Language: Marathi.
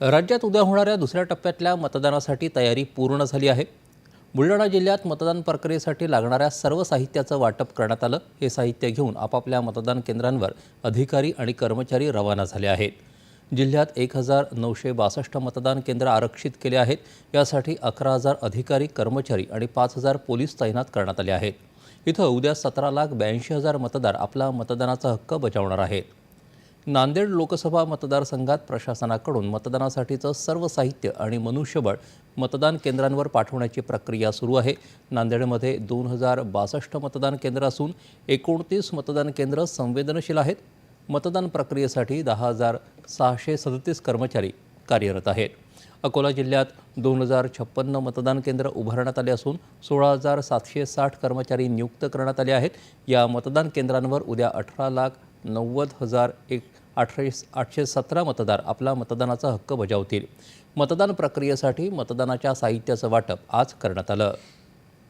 राज्यात उद्या होणाऱ्या दुसऱ्या टप्प्यातल्या मतदानासाठी तयारी पूर्ण झाली आहे. बुलढाणा जिल्ह्यात मतदान प्रक्रियेसाठी लागणाऱ्या सर्व साहित्याचं वाटप करण्यात आलं. हे साहित्य घेऊन आपापल्या मतदान केंद्रांवर अधिकारी आणि कर्मचारी रवाना झाले आहेत. जिल्ह्यात एक हजार नऊशे बासष्ट मतदान केंद्र आरक्षित केले आहेत. यासाठी अकरा हजार अधिकारी कर्मचारी आणि पाच हजार पोलीस तैनात करण्यात आले आहेत. इथं उद्या सतरा लाख ब्याऐंशी हजार मतदार आपला मतदानाचा हक्क बजावणार आहेत. नांदेड लोकसभा मतदारसंघात प्रशासनाकडून मतदानासाठीचं सर्व साहित्य आणि मनुष्यबळ मतदान केंद्रांवर पाठवण्याची प्रक्रिया सुरू आहे. नांदेडमध्ये दोन हजार बासष्ट मतदान केंद्र असून एकोणतीस मतदान केंद्र संवेदनशील आहेत. मतदान प्रक्रियेसाठी दहा हजार सहाशे सदतीस कर्मचारी कार्यरत आहेत. अकोला जिल्ह्यात दोन हजार छप्पन्न मतदान केंद्र उभारण्यात आले असून सोळा हजार सातशे साठ कर्मचारी नियुक्त करण्यात आले आहेत. या मतदान केंद्रांवर उद्या अठरा लाख नव्वद हजार एक आठशे आठशे सतरा मतदार आपला मतदानाचा हक्क बजावतील. मतदान प्रक्रियेसाठी मतदानाच्या साहित्याचं वाटप आज करण्यात आलं.